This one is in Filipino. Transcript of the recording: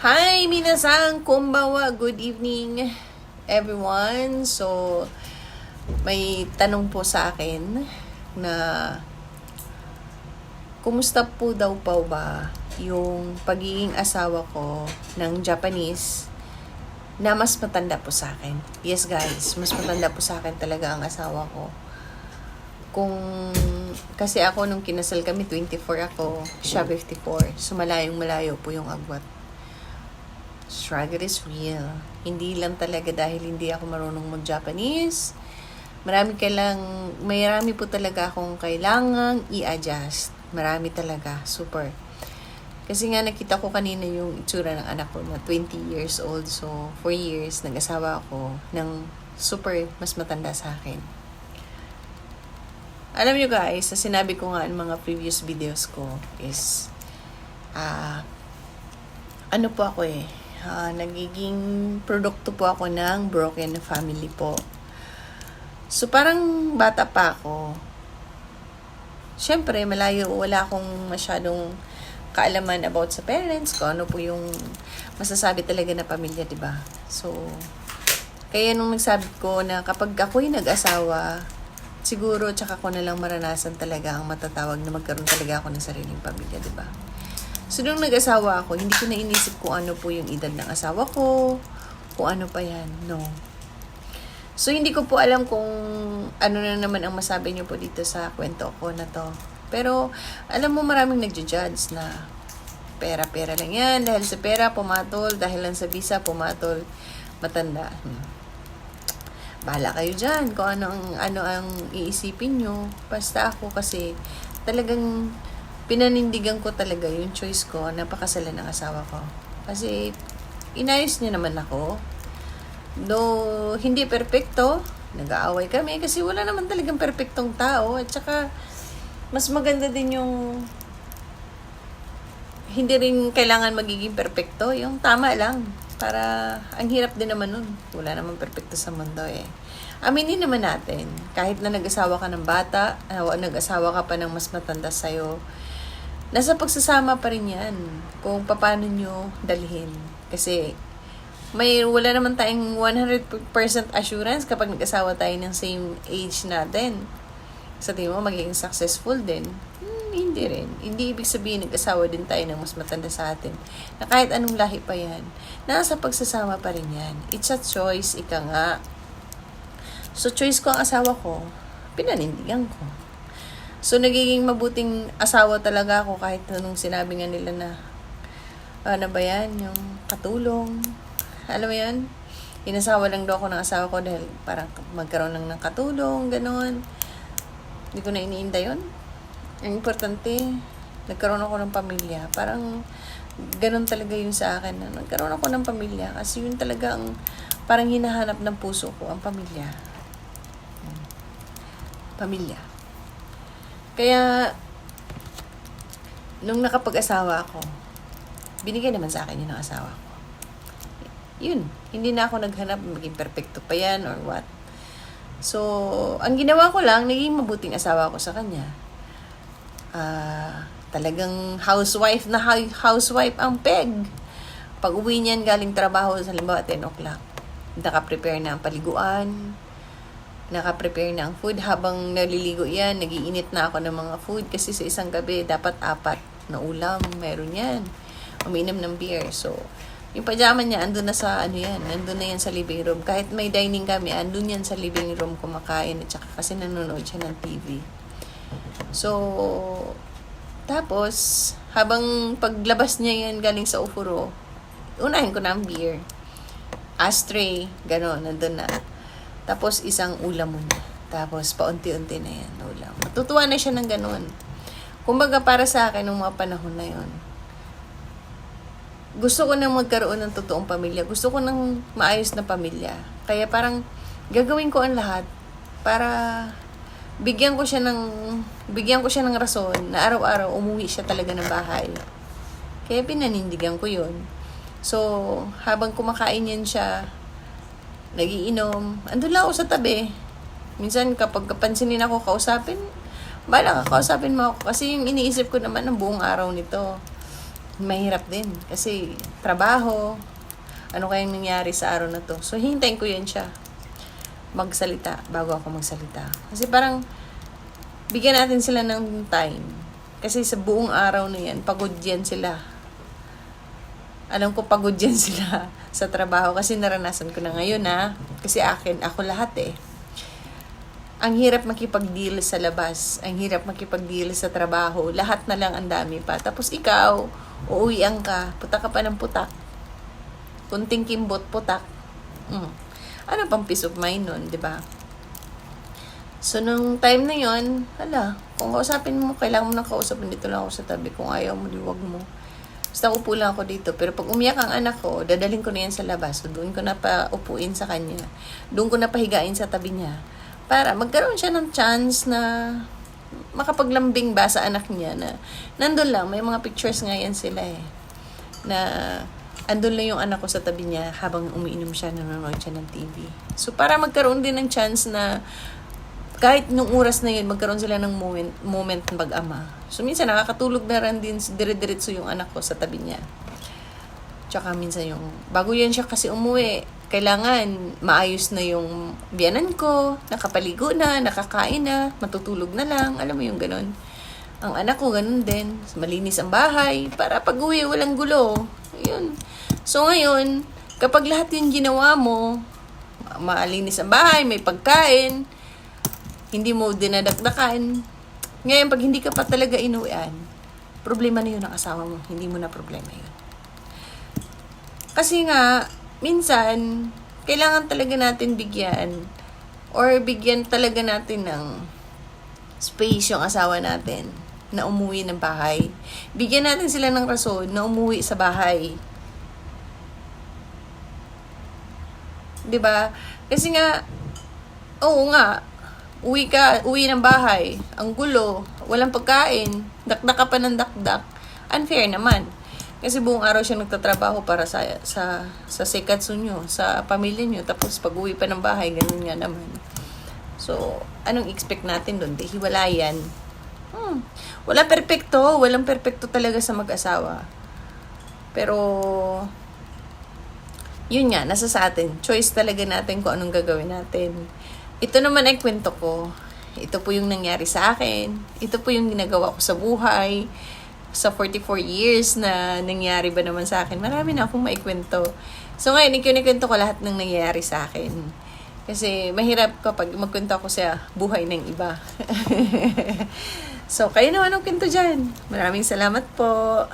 Hi, minasan, kumbawa, good evening, everyone. So, may tanong po sa akin na kumusta po daw pa ba yung pagiging asawa ko ng Japanese na mas matanda po sa akin. Yes guys, mas matanda po sa akin talaga ang asawa ko. Kung, kasi ako nung kinasal kami, 24 ako, siya 54. So malayong malayo po yung agwat. Struggle is real. Hindi lang talaga dahil hindi ako marunong mag-Japanese. Marami kailang, marami po talaga akong kailangang i-adjust. Marami talaga. Super. Kasi nga nakita ko kanina yung itsura ng anak ko na 20 years old. So, 4 years, nag-asawa ako ng super mas matanda sa akin. Alam nyo guys, sa sinabi ko nga in mga previous videos ko is, ah, ano po ako eh, ah, nagiging produkto po ako ng broken family po. So, parang bata pa ako. Siyempre, malayo, wala akong masyadong kaalaman about sa parents ko, ano po yung masasabi talaga na pamilya, di ba? So, kaya nung nagsabi ko na kapag ako'y nag-asawa, siguro tsaka ko na lang maranasan talaga ang matatawag na magkaroon talaga ako ng sariling pamilya, di ba? So, nung nag-asawa ako, hindi ko na inisip kung ano po yung edad ng asawa ko, kung ano pa yan, no. So, hindi ko po alam kung ano na naman ang masabi niyo po dito sa kwento ko na to. Pero, alam mo maraming nagja-judge na pera-pera lang yan. Dahil sa pera, pumatol. Dahil lang sa visa, pumatol. Matanda. Hmm. Bahala kayo dyan kung ano ang, ano ang iisipin nyo. Basta ako kasi talagang pinanindigan ko talaga yung choice ko na pakasalan ng asawa ko. Kasi inayos niya naman ako. Though hindi perpekto, nag-aaway kami kasi wala naman talagang perpektong tao. At saka, mas maganda din yung hindi rin kailangan magiging perpekto. Yung tama lang. Para, ang hirap din naman nun. Wala naman perpekto sa mundo eh. Aminin naman natin, kahit na nag-asawa ka ng bata, uh, nag-asawa ka pa ng mas matanda sa'yo, nasa pagsasama pa rin yan kung paano nyo dalhin. Kasi, may wala naman tayong 100% assurance kapag nag-asawa tayo ng same age natin. Sa tingin mo, magiging successful din? Hmm, hindi rin. Hindi ibig sabihin nag-asawa din tayo ng mas matanda sa atin. Na kahit anong lahi pa yan, nasa pagsasama pa rin yan. It's a choice, ika nga. So, choice ko ang asawa ko, pinanindigan ko. So, nagiging mabuting asawa talaga ako kahit nung sinabi nga nila na, ano ba yan, yung katulong. Alam mo yan? Inasawa lang daw ako ng asawa ko dahil parang magkaroon lang ng katulong, ganon. Hindi ko na iniinda yun. Ang importante, nagkaroon ako ng pamilya. Parang, ganon talaga yun sa akin. Na nagkaroon ako ng pamilya. Kasi yun talaga ang parang hinahanap ng puso ko, ang pamilya. Pamilya. Kaya, nung nakapag-asawa ako, binigay naman sa akin yun ng asawa ko. Yun, hindi na ako naghanap maging perfecto pa yan or what. So, ang ginawa ko lang, naging mabuting asawa ko sa kanya. Uh, talagang housewife na housewife ang peg. Pag uwi niyan galing trabaho, sa limbawa 10 o'clock, naka-prepare na ang paliguan, naka-prepare na ang food. Habang naliligo yan, nagiinit na ako ng mga food kasi sa isang gabi, dapat apat na ulam, meron yan. Uminom ng beer. So, yung pajama niya, andun na sa, ano yan, andun na yan sa living room. Kahit may dining kami, andun yan sa living room kumakain at saka kasi nanonood siya ng TV. So, tapos, habang paglabas niya yan galing sa ufuro, unahin ko na ang beer. Ashtray, gano'n, nandun na. Tapos, isang ulam muna. Tapos, paunti-unti na yan, ulam. Matutuwa na siya ng gano'n. Kumbaga, para sa akin, nung mga panahon na yon gusto ko nang magkaroon ng totoong pamilya. Gusto ko nang maayos na pamilya. Kaya parang gagawin ko ang lahat para bigyan ko siya ng bigyan ko siya ng rason na araw-araw umuwi siya talaga ng bahay. Kaya pinanindigan ko 'yon. So, habang kumakain yan siya, nagiinom, andun lang ako sa tabi. Minsan kapag kapansinin ako kausapin, bala ka, kausapin mo ako. Kasi yung iniisip ko naman ng buong araw nito mahirap din. Kasi trabaho, ano kayang nangyari sa araw na to. So, hintayin ko yan siya magsalita bago ako magsalita. Kasi parang bigyan natin sila ng time. Kasi sa buong araw na yan, pagod yan sila. Alam ko pagod yan sila sa trabaho kasi naranasan ko na ngayon ha. Kasi akin, ako lahat eh. Ang hirap makipag-deal sa labas. Ang hirap makipag-deal sa trabaho. Lahat na lang ang dami pa. Tapos ikaw, uuwian ka. Putak ka pa ng putak. Kunting kimbot, putak. Mm. Ano pang peace of mind nun, ba? So, nung time na yon hala, kung kausapin mo, kailangan mo nang kausapin dito lang ako sa tabi. Kung ayaw mo, di wag mo. Basta upo lang ako dito. Pero pag umiyak ang anak ko, dadaling ko na yan sa labas. So, doon ko na pa upuin sa kanya. Doon ko na pahigain sa tabi niya. Para magkaroon siya ng chance na makapaglambing ba sa anak niya na nandun lang, may mga pictures nga yan sila eh. Na andun lang yung anak ko sa tabi niya habang umiinom siya, nanonood siya ng TV. So para magkaroon din ng chance na kahit nung oras na yun, magkaroon sila ng moment, moment mag-ama. So, minsan nakakatulog na rin din, dire-diretso yung anak ko sa tabi niya. Tsaka minsan yung, bago yan siya kasi umuwi, kailangan maayos na yung biyanan ko, nakapaligo na, nakakain na, matutulog na lang, alam mo yung ganun. Ang anak ko, ganun din. Malinis ang bahay, para pag uwi, walang gulo. Yun. So, ngayon, kapag lahat yung ginawa mo, ma- malinis ang bahay, may pagkain, hindi mo dinadakdakan. Ngayon, pag hindi ka pa talaga inuwian, problema na yun ng asawa mo. Hindi mo na problema yun. Kasi nga, minsan, kailangan talaga natin bigyan or bigyan talaga natin ng space yung asawa natin na umuwi ng bahay. Bigyan natin sila ng rason na umuwi sa bahay. 'Di ba? Kasi nga oo nga, uwi ka, uwi ng bahay, ang gulo, walang pagkain, dakdak ka pa ng dakdak. Unfair naman. Kasi buong araw siya nagtatrabaho para sa sa sa sekatsu nyo, sa pamilya nyo. Tapos pag uwi pa ng bahay, ganun nga naman. So, anong expect natin doon? Hiwalayan. Hmm. Wala perpekto. Walang perpekto talaga sa mag-asawa. Pero, yun nga, nasa sa atin. Choice talaga natin kung anong gagawin natin. Ito naman ay kwento ko. Ito po yung nangyari sa akin. Ito po yung ginagawa ko sa buhay. Sa 44 years na nangyari ba naman sa akin. Marami na akong maikwento. So ngayon, ikinikwento ko lahat ng nangyayari sa akin. Kasi mahirap kapag magkwento ako sa buhay ng iba. so, kayo naman ang kwento dyan. Maraming salamat po.